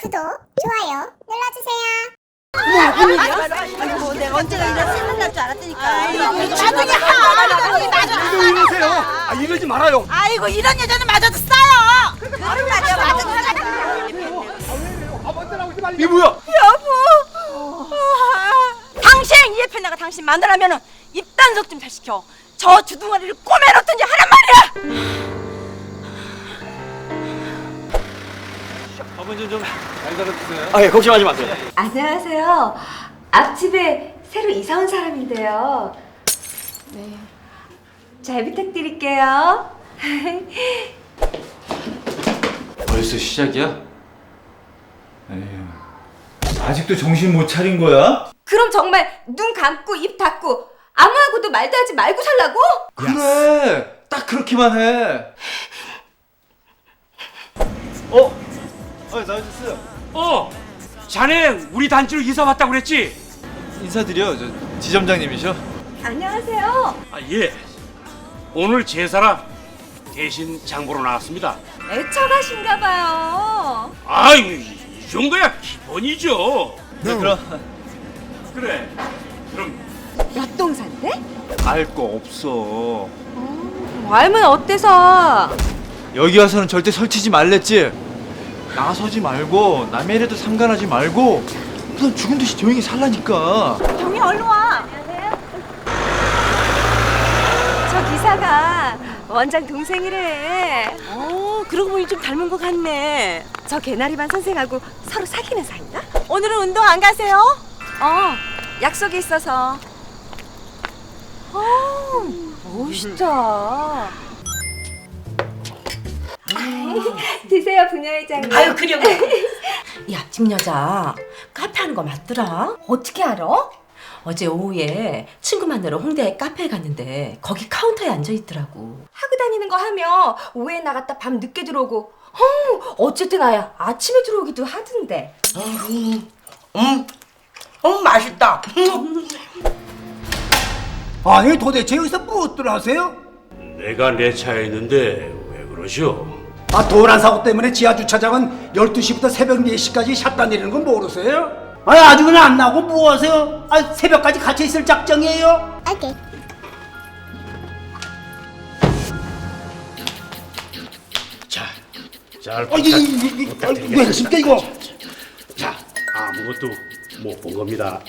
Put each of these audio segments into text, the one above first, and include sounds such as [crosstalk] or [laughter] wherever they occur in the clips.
구독, 좋아요 눌러주세요. 아이고 내가 언제나 이런 생각날 줄 알았다니까. 왜 이러세요? 아 이러지 말아요. 아이고 이런 여자는 맞아도 싸요. 그런 말이야 맞아도 이게 뭐야? 여보. 당신 이 옆에 나가 당신 만나라면은 입단속 좀 잘 시켜. 저 주둥아리를 꼬매놓든지 하란 말이야. 아버지 좀잘 달아주세요. 아, 예, 걱정하지 마세요. 안녕하세요. 앞집에 새로 이사 온 사람인데요. 네. 잘 부탁드릴게요. [laughs] 벌써 시작이야? 에휴, 아직도 정신 못 차린 거야? 그럼 정말 눈 감고 입 닫고 아무하고도 말도 하지 말고 살라고? 그래, 딱 그렇게만 해. 어? 어. 어, 자네 우리 단지로 이사 왔다고 그랬지? 인사드려, 저 지점장님이셔. 안녕하세요. 아 예. 오늘 제사라 대신 장보러 나왔습니다. 애처가신가 봐요. 아유 이 정도야 기본이죠. 네, 그럼 그래. 그럼 몇 동산데? 알 거 없어. 알면 어때서? 여기 와서는 절대 설치지 말랬지. 나서지 말고 남의 일에도 상관하지 말고 우선 죽은 듯이 조용히 살라니까. 경이 얼른 와. 저 기사가 원장 동생이래. 어 그러고 보니 좀 닮은 것 같네. 저 개나리반 선생하고 서로 사귀는 사이다? 오늘은 운동 안 가세요? 어, 약속이 있어서. 어, 멋있다. [laughs] 드세요, 부녀회장님. 아유 그려. 이 앞집 여자 카페 하는 거 맞더라. 어떻게 알아? 어제 오후에 친구 만나러 홍대 카페에 갔는데 거기 카운터에 앉아 있더라고. 하고 다니는 거 하면 오후에 나갔다 밤 늦게 들어오고 어, 어쨌든 아야 아침에 들어오기도 하던데 음, 음 맛있다. 아니 도대체 여기서 무엇들 하세요? 내가 내 차에 있는데 왜 그러시오? 아 도란 사고 때문에 지하 주차장은 12시부터 새벽 4시까지 샷단 내리는 건 모르세요? 아니 아주 그냥 안 나오고 뭐 하세요? 아 새벽까지 같이 있을 작정이에요? 오케이. 자, 잘아 이게 이게 아, 왜 이거? 자, 아무것도 못 본 겁니다.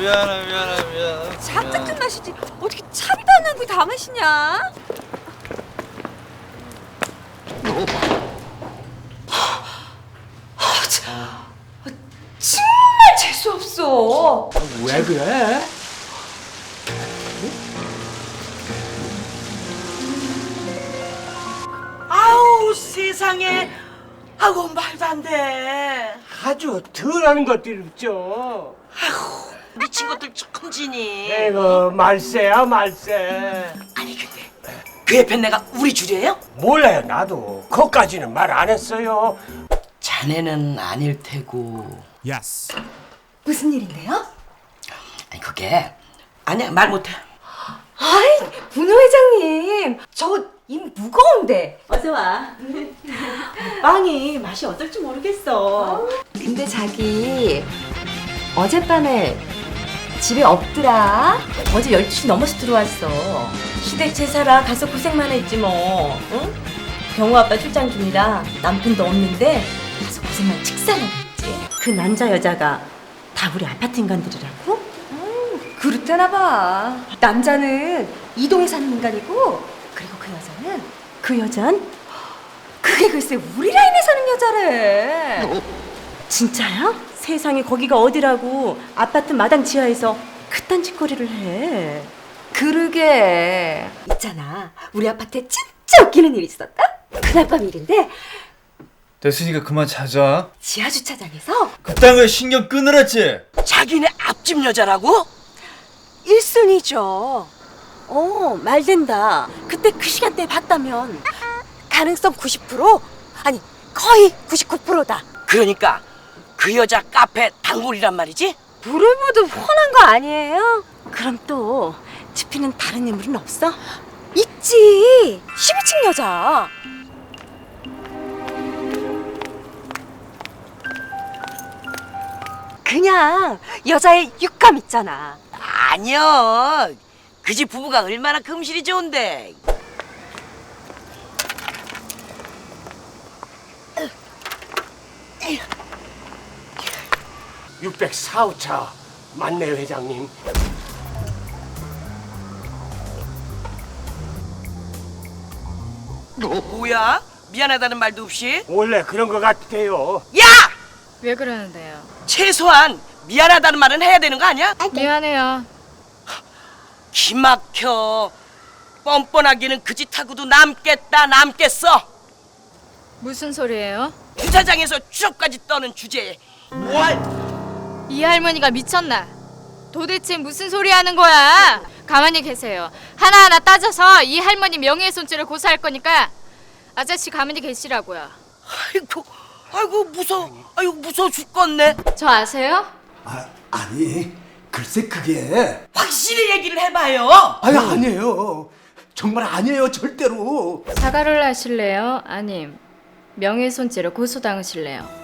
미안해, 미안해, 미안해. 작작 좀 마시지 어떻게 차비도 안 나고 다 마시냐 아, 참. 아, 정말 재수 없어 왜 그래? 아우 세상에. 아우 말도 안 돼. 아주 덜하는 것들 있죠. 미친 것들 천지니. 에고 말세야 말세. 아니 근데 그 옆에 내가 우리 줄이에요? 몰라요 나도. 그것까지는 말 안 했어요. 자네는 아닐 테고. 무슨 일인데요? 아니 그게 아니야 말 못해. 아이 분호 회장님 저 입 무거운데 어서 와. 빵이 맛이 어떨지 모르겠어. 근데 자기 어젯밤에 집에 없더라 어제 12시 넘어서 들어왔어. 시댁 제사라 가서 고생만 했지 뭐. 응? 경호 아빠 출장 중이라 남편도 없는데 가서 고생만 있지. 그 남자 여자가 다 우리 아파트 인간들이라고? 그렇다나 봐. 남자는 이동에 사는 인간이고 그리고 그 여자는 그 여잔? 그게 글쎄 우리 라인에 사는 여자래. 진짜야? 세상에 거기가 어디라고 아파트 마당 지하에서 그딴 짓거리를 해. 그러게. 있잖아. 우리 아파트에 진짜 웃기는 일이 있었다. 그날 밤 일인데 됐으니까 그만 자자. 지하 주차장에서 그딴 거에 신경 끊으랬지. 자기네 앞집 여자라고? 1순위죠. 어, 말 된다. 그때 그 시간대에 봤다면 가능성 90%? 아니, 거의 99%다. 그러니까 그 여자 카페 단골이란 말이지? 불을 보도 훤한 거 아니에요? 그럼 또 지피는 다른 인물은 없어? 있지. 12층 여자. 그냥 여자의 육감 있잖아. 아니요. 그 집 부부가 얼마나 금실이 좋은데. 육 604호차 맞네 요 회장님. 뭐야? 미안하다는 말도 없이? 원래 그런 것 같아요. 야! 왜 그러는데요? 최소한 미안하다는 말은 해야 되는 거 아니야? 미안해요. 기막혀. 뻔뻔하기는 그 짓 하고도 남겠다 남겠어. 무슨 소리예요? 주차장에서 추억까지 떠는 주제에 뭘? 이 할머니가 미쳤나? 도대체 무슨 소리 하는 거야? 가만히 계세요. 하나하나 따져서 이 할머니 명예훼손죄를 고소할 거니까 아저씨 가만히 계시라고요. 아이고, 아이고 무서워. 아이고 무서워 죽겠네. 저 아세요? 아, 아니 글쎄 그게 확실히 얘기를 해봐요. 아니 아니에요 정말 아니에요 절대로 사과를 하실래요? 아님 명예훼손죄로 고소당하실래요?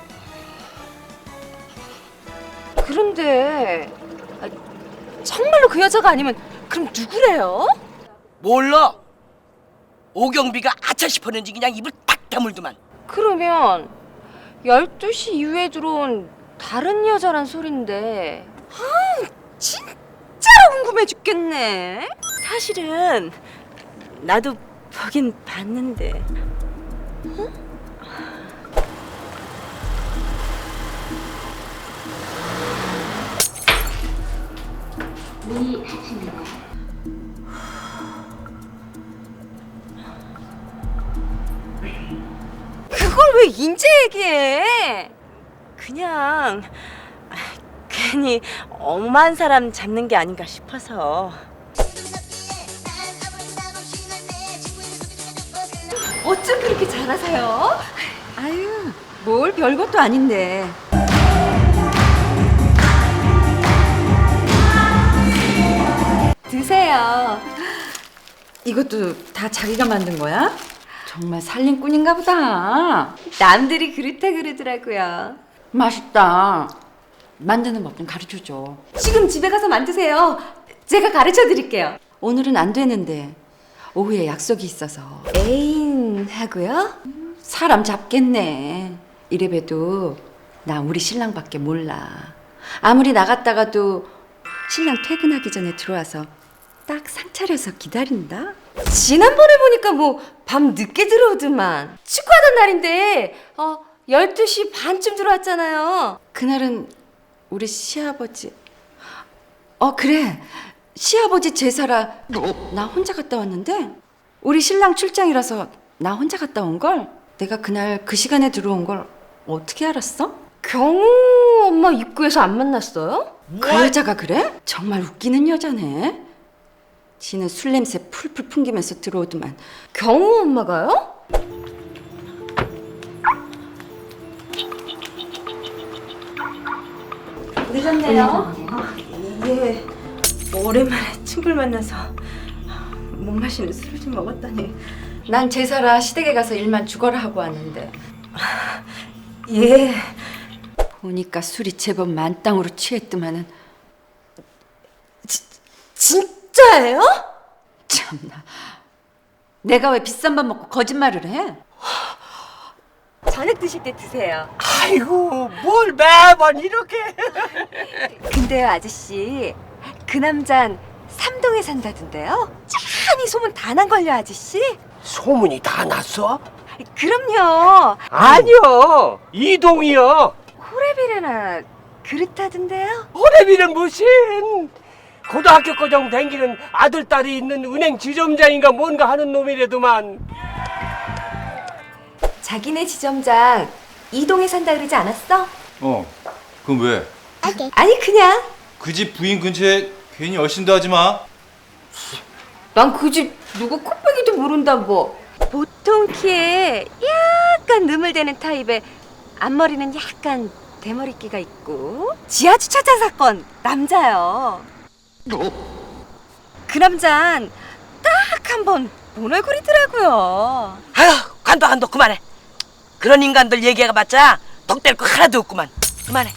그런데 아, 정말로 그 여자가 아니면 그럼 누구래요? 몰라. 오경비가 아차 싶었는지 그냥 입을 딱 다물더만. 그러면 12시 이후에 들어온 다른 여자란 소린데 아 진짜 궁금해 죽겠네 사실은 나도 보긴 봤는데. 그걸 왜 인제 얘기해 그냥 아, 괜히 엄한 사람 잡는 게 아닌가 싶어서. 어쩜 그렇게 잘하세요? 아유 뭘 별것도 아닌데 드세요 이것도 다 자기가 만든 거야? 정말 살림꾼인가 보다. 남들이 그렇다 그러더라고요 맛있다. 만드는 법 좀 가르쳐 줘. 지금 집에 가서 만드세요 제가 가르쳐 드릴게요 오늘은 안 되는데 오후에 약속이 있어서 애인 하고요? 사람 잡겠네. 이래봬도 나 우리 신랑밖에 몰라. 아무리 나갔다가도 신랑 퇴근하기 전에 들어와서 딱 상 차려서 기다린다. 지난번에 보니까 뭐 밤 늦게 들어오더만. 축구하던 날인데. 어 12시 반쯤 들어왔잖아요. 그날은 우리 시아버지. 어 그래. 시아버지 제사라 나 혼자 갔다 왔는데? 우리 신랑 출장이라서 나 혼자 갔다 온 걸? 내가 그날 그 시간에 들어온 걸 어떻게 알았어? 경우 엄마 입구에서 안 만났어요? 그 여자가 그래? 정말 웃기는 여자네 지는 술 냄새 풀풀 풍기면서 들어오더만 경우 엄마가요? 늦었네요. 예. 오랜만에 친구를 만나서 못 마시는 술을 좀 먹었더니 난 제사라 시댁에 가서 일만 죽어라 하고 왔는데 예. 보니까 술이 제법 만땅으로 취했더만은 진 짜예요? 참나 내가 왜 비싼 밥 먹고 거짓말을 해? 저녁 드실 때 드세요 아이고 뭘 매번 이렇게. 근데요 아저씨 그 남잔 삼동에 산다던데요? 짠이 소문 다 난 걸요 아저씨? 소문이 다 났어? 그럼요 아니요 이동이요. 호래비레나 그렇다던데요? 호래비는 무슨 고등학교 거정 댕기는 아들 딸이 있는 은행 지점장인가 뭔가 하는 놈이래도만. 자기네 지점장 이동에 산다 그러지 않았어? 어 그럼 왜? 아니 그냥. 그 집 부인 근처에 괜히 얼씬도 하지 마. 난 그 집 누구 코빼기도 모른다 뭐. 보통 키에 약간 느물대는 타입의 앞머리는 약간 대머리끼가 있고 지하 주차장 사건 남자요 그 남잔 딱한 한번 본 얼굴이더라고요. 아휴 관도 관도 그만해 그런 인간들 얘기해봤자 덕될 거 하나도 없구만 그만해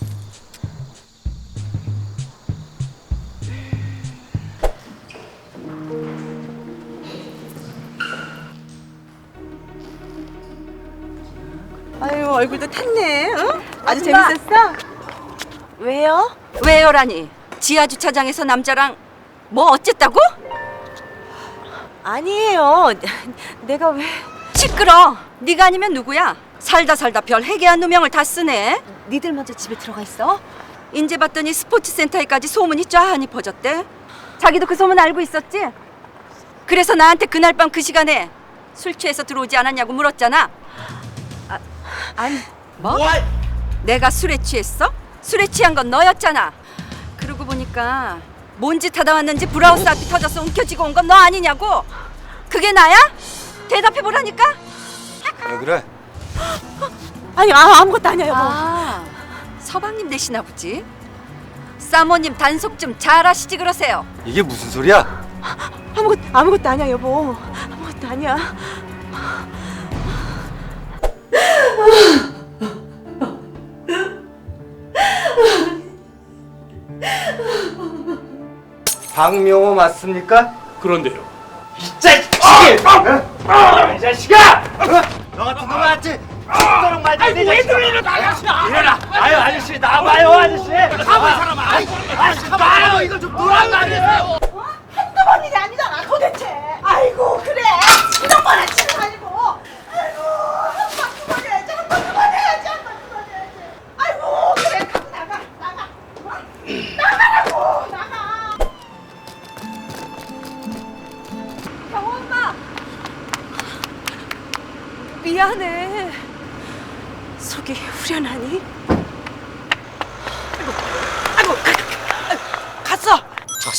아유 얼굴도 탔네. 응? 아주 재밌었어? 왜요? 왜요라니? 지하 주차장에서 남자랑 뭐 어쨌다고? 아니에요. 내가 왜? 시끄러. 네가 아니면 누구야? 살다 살다 별 해괴한 누명을 다 쓰네. 니들 먼저 집에 들어가 있어. 인제 봤더니 스포츠 센터에까지 소문이 쫙하니 퍼졌대. 자기도 그 소문 알고 있었지? 그래서 나한테 그날 밤 그 시간에 술 취해서 들어오지 않았냐고 물었잖아. 아, 아니 뭐? 내가 술에 취했어? 술에 취한 건 너였잖아. 그러고 보니까 뭔 짓 하다 왔는지 브라우스 앞이 터져서 움켜쥐고 온 건 너 아니냐고. 그게 나야? 대답해 보라니까. 왜 그래? 아니 아, 아무것도 아니야 여보. 아, 서방님 되시나 보지. 사모님 단속 좀 잘하시지 그러세요. 이게 무슨 소리야? 아무것 아무것도 아니야 여보. 아무것도 아니야. 박명호 맞습니까? 그런데요. 이 자식이! 어? 이 자식아! 너 같은 놈 맞지? 죽도록 맞지? 왜 들리는 아저씨야? 일어나! 아유 아저씨 나와요 아저씨! 가만 사람아! 아저씨 나와요 이거 좀 놀아요 아저씨! 한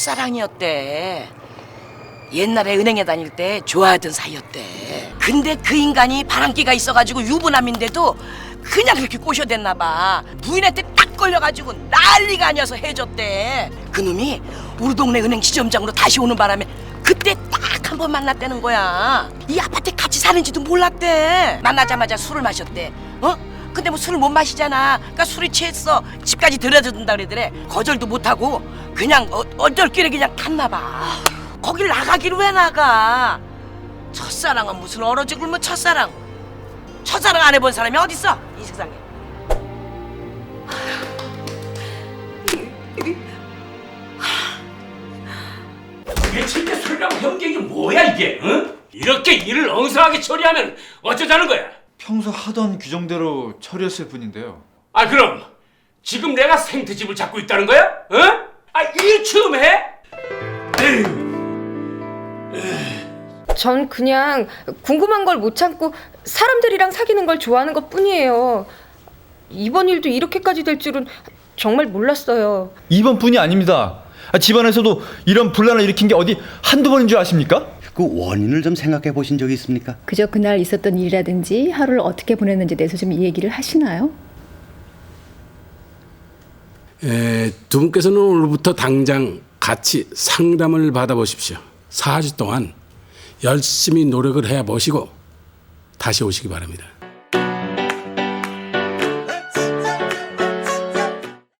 첫사랑이었대. 옛날에 은행에 다닐 때 좋아하던 사이였대. 근데 그 인간이 바람기가 있어가지고 유부남인데도 그냥 그렇게 꼬셔댔나 봐. 부인한테 딱 걸려가지고 난리가 아니어서 해줬대. 그놈이 우리 동네 은행 지점장으로 다시 오는 바람에 그때 딱 한 번 만났다는 거야. 이 아파트에 같이 사는지도 몰랐대. 만나자마자 술을 마셨대. 어? 근데 뭐 술을 못 마시잖아 그러니까 술이 취했어 집까지 데려다 준다 그러더래 거절도 못하고 그냥 어, 어쩔 길에 그냥 갔나 봐 거길 나가기를 왜 나가 첫사랑은 무슨 얼어지 굶은 첫사랑 첫사랑 안 해본 사람이 어딨어 이 세상에 술이라고 형제 이게 뭐야 이게? 응? 이렇게 일을 엉성하게 처리하면 어쩌자는 거야? 평소 하던 규정대로 처리했을 뿐인데요. 아 그럼 지금 내가 생트집을 잡고 있다는 거야? 응? 아일 처음 해? 에휴. 전 그냥 궁금한 걸 못 참고 사람들이랑 사귀는 걸 좋아하는 것 뿐이에요. 이번 일도 이렇게까지 될 줄은 정말 몰랐어요. 이번뿐이 아닙니다. 아, 집안에서도 이런 분란을 일으킨 게 어디 한두 번인 줄 아십니까? 그 원인을 좀 생각해 보신 적이 있습니까? 그저 그날 있었던 일이라든지 하루를 어떻게 보냈는지에 대해서 좀 얘기를 하시나요? 에, 두 분께서는 오늘부터 당장 같이 상담을 받아보십시오. 4주 동안 열심히 노력을 해 보시고 다시 오시기 바랍니다.